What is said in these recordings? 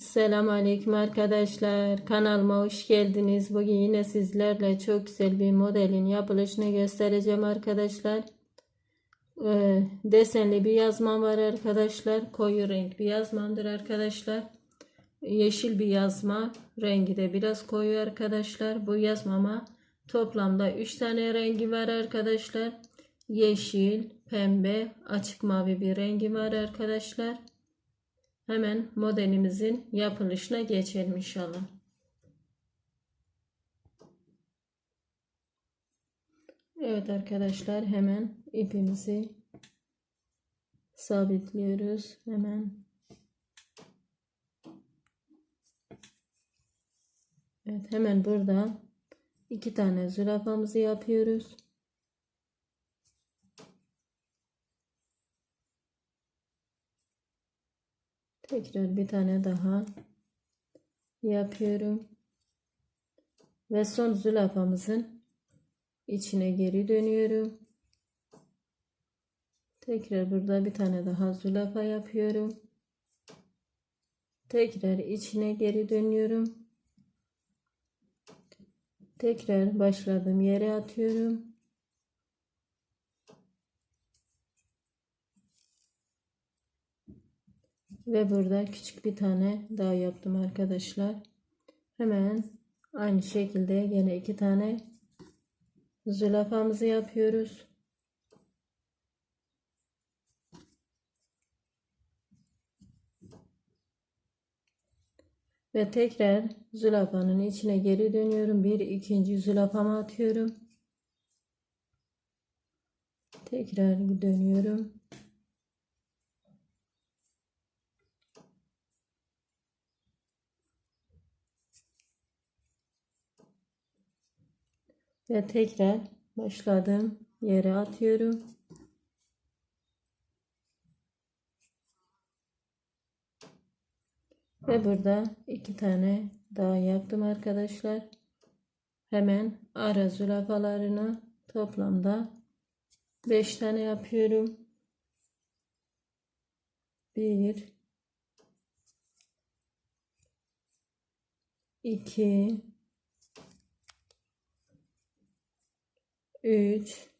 Selamun Aleyküm arkadaşlar. Kanalıma hoş geldiniz. Bugün yine sizlerle çok güzel bir modelin yapılışını göstereceğim arkadaşlar. Ee, desenli bir yazmam var arkadaşlar. Koyu renk bir yazmamdır arkadaşlar. Yeşil bir yazma. Rengi de biraz koyu arkadaşlar. Bu yazmama toplamda 3 tane rengi var arkadaşlar. Yeşil, pembe, açık mavi bir rengi var arkadaşlar. Hemen modelimizin yapılışına geçelim inşallah. Evet arkadaşlar hemen ipimizi sabitliyoruz. Hemen Evet hemen burada iki tane zürafamızı yapıyoruz. Tekrar bir tane daha yapıyorum. Ve son zülafamızın içine geri dönüyorum. Tekrar burada bir tane daha zülafa yapıyorum. Tekrar içine geri dönüyorum. Tekrar başladığım yere atıyorum. Ve burada küçük bir tane daha yaptım arkadaşlar. Hemen aynı şekilde yine iki tane zülafamızı yapıyoruz. Ve tekrar zülafanın içine geri dönüyorum. Bir ikinci zülafama atıyorum. Tekrar dönüyorum. Ve tekrar başladığım yere atıyorum. Ve burada iki tane daha yaptım arkadaşlar. Hemen ara zürafalarını toplamda 5 tane yapıyorum. 1 2 3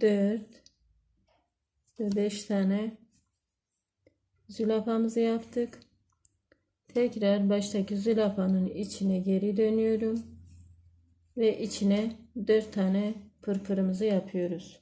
4 ve 5 tane zülafamızı yaptık. Tekrar baştaki zülafanın içine geri dönüyorum ve içine 4 tane pırpırımızı yapıyoruz.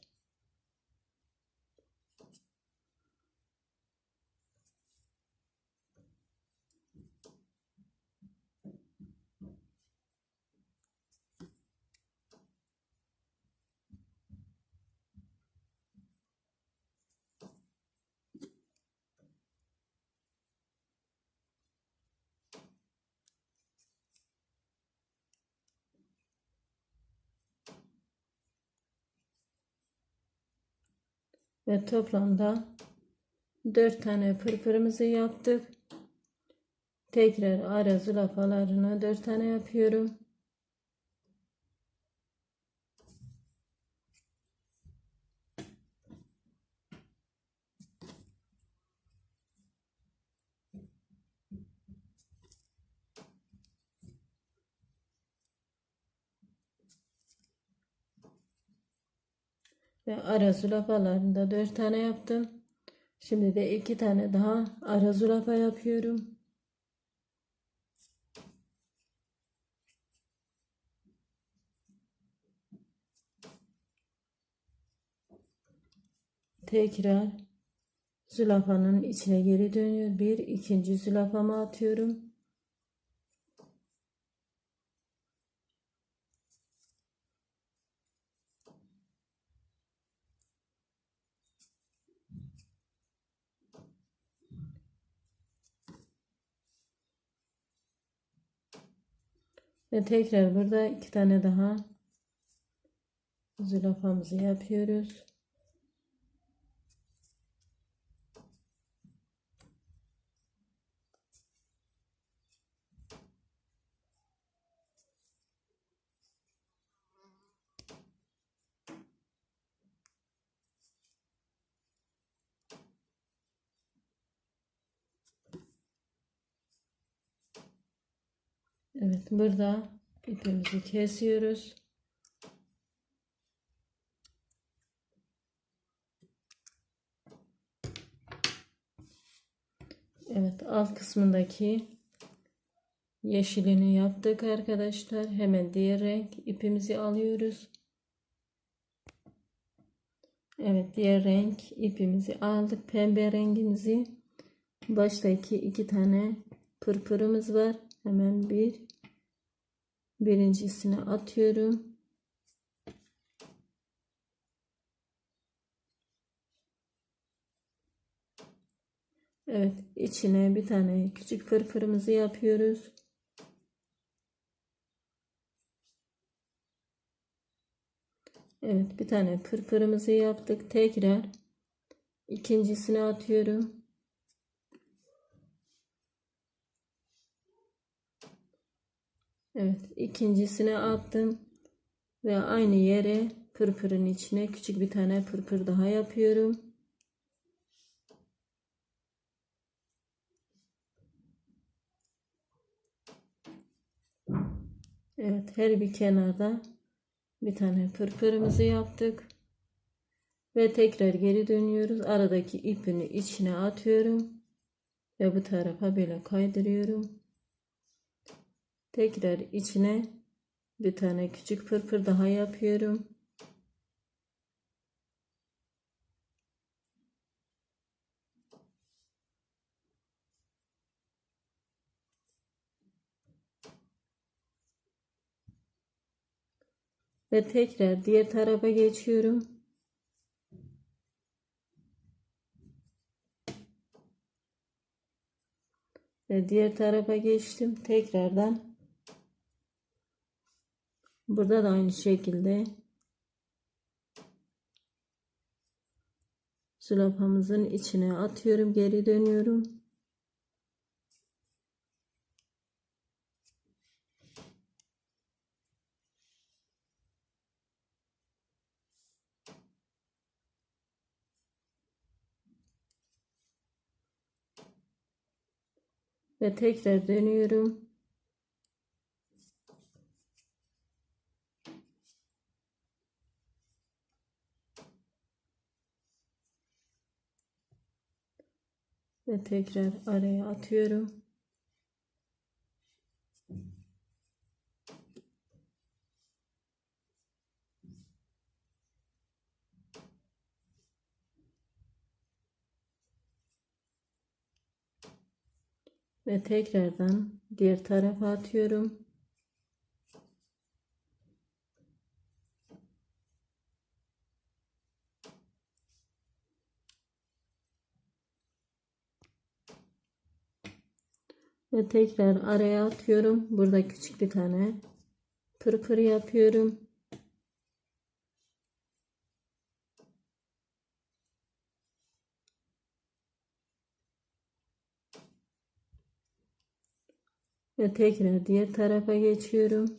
Ve toplamda 4 tane pırpırımızı yaptık. Tekrar ara zülafalarına 4 tane yapıyorum. Ve ara zülafalarında 4 tane yaptım. Şimdi de 2 tane daha ara zülafa yapıyorum. Tekrar zülafanın içine geri dönüyor. Bir ikinci zülafama atıyorum. Ve tekrar burada iki tane daha zülafamızı yapıyoruz. Evet burada ipimizi kesiyoruz. Evet alt kısmındaki yeşilini yaptık arkadaşlar. Hemen diğer renk ipimizi alıyoruz. Evet diğer renk ipimizi aldık. Pembe rengimizi baştaki iki tane pırpırımız var. Hemen bir birincisine atıyorum. Evet içine bir tane küçük fırfırımızı yapıyoruz. Evet bir tane fırfırımızı yaptık. Tekrar ikincisine atıyorum. Evet ikincisine attım ve aynı yere pırpırın içine küçük bir tane pırpır daha yapıyorum. Evet her bir kenarda bir tane pırpırımızı yaptık. Ve tekrar geri dönüyoruz. Aradaki ipini içine atıyorum. Ve bu tarafa böyle kaydırıyorum. Tekrar içine bir tane küçük pırpır daha yapıyorum. Ve tekrar diğer tarafa geçiyorum. Ve diğer tarafa geçtim. Tekrardan burada da aynı şekilde zülafamızın içine atıyorum. Geri dönüyorum. Ve tekrar dönüyorum. Ve tekrar araya atıyorum. Ve tekrardan diğer tarafa atıyorum. Tekrar araya atıyorum. Burada küçük bir tane pırpır yapıyorum. Ve tekrar diğer tarafa geçiyorum.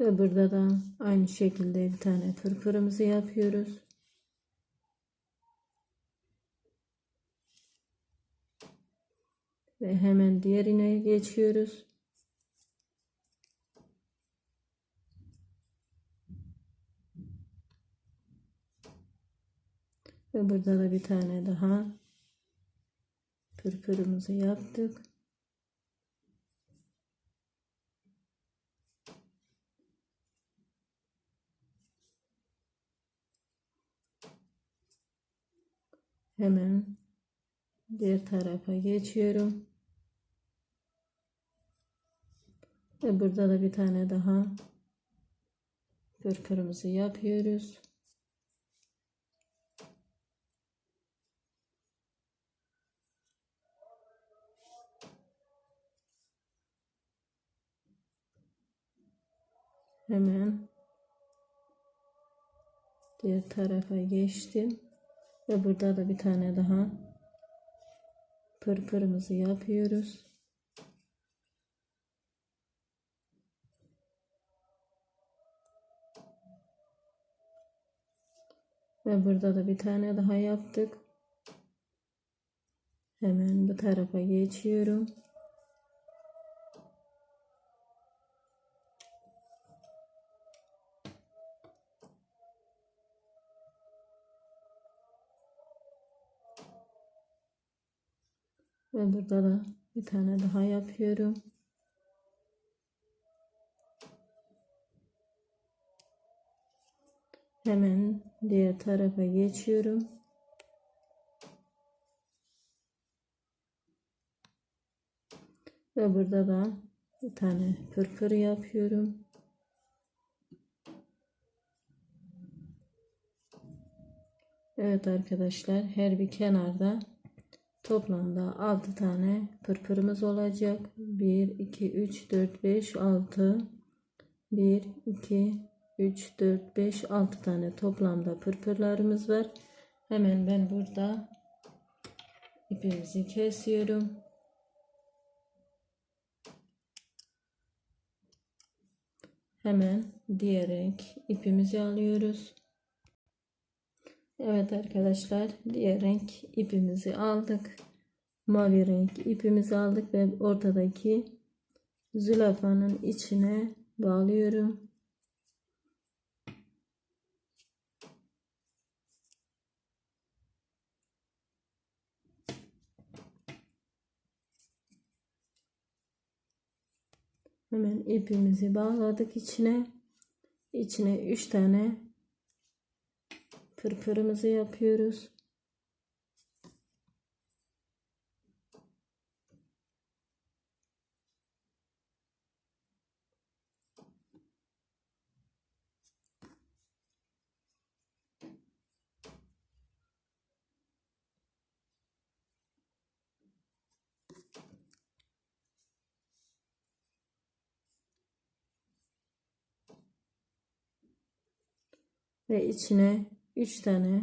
Ve burada da aynı şekilde bir tane pırpırımızı yapıyoruz. Ve hemen diğerine geçiyoruz. Ve burada da bir tane daha pırpırımızı yaptık. Hemen diğer tarafa geçiyorum. Ve burada da bir tane daha pırpırımızı yapıyoruz. Hemen diğer tarafa geçtim. Ve burada da bir tane daha pırpırımızı yapıyoruz. Ve burada da bir tane daha yaptık. Hemen bu tarafa geçiyorum. Ve burada da bir tane daha yapıyorum. Hemen diğer tarafa geçiyorum. Ve burada da bir tane pırpır yapıyorum. Evet arkadaşlar her bir kenarda toplamda 6 tane pırpırımız olacak. 1, 2, 3, 4, 5, 6 1, 2, 3, 4, 5, 6 tane toplamda pırpırlarımız var. Hemen ben burada ipimizi kesiyorum. Hemen diğer renk ipimizi alıyoruz. Evet arkadaşlar diğer renk ipimizi aldık. Mavi renk ipimizi aldık ve ortadaki zülafanın içine bağlıyorum. Hemen ipimizi bağladık içine. İçine 3 tane pırpırımızı yapıyoruz. Ve içine 3 tane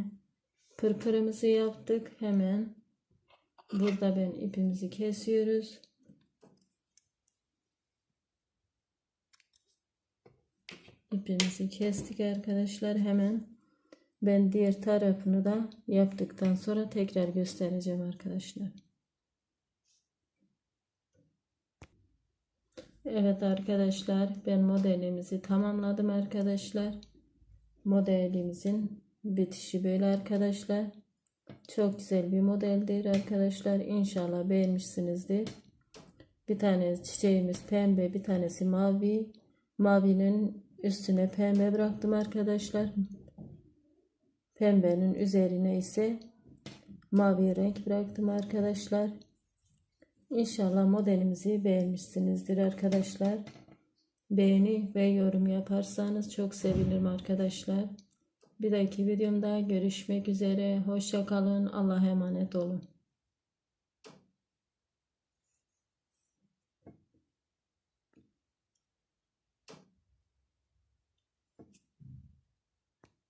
pırpırımızı yaptık. Hemen burada ben ipimizi kesiyoruz. İpimizi kestik arkadaşlar. Hemen ben diğer tarafını da yaptıktan sonra tekrar göstereceğim arkadaşlar. Evet arkadaşlar ben modelimizi tamamladım arkadaşlar modelimizin bitişi böyle arkadaşlar. Çok güzel bir modeldir arkadaşlar. İnşallah beğenmişsinizdir. Bir tane çiçeğimiz pembe, bir tanesi mavi. Mavinin üstüne pembe bıraktım arkadaşlar. Pembenin üzerine ise mavi renk bıraktım arkadaşlar. İnşallah modelimizi beğenmişsinizdir arkadaşlar. Beğeni ve yorum yaparsanız çok sevinirim arkadaşlar. Bir dahaki videomda görüşmek üzere. Hoşça kalın. Allah'a emanet olun.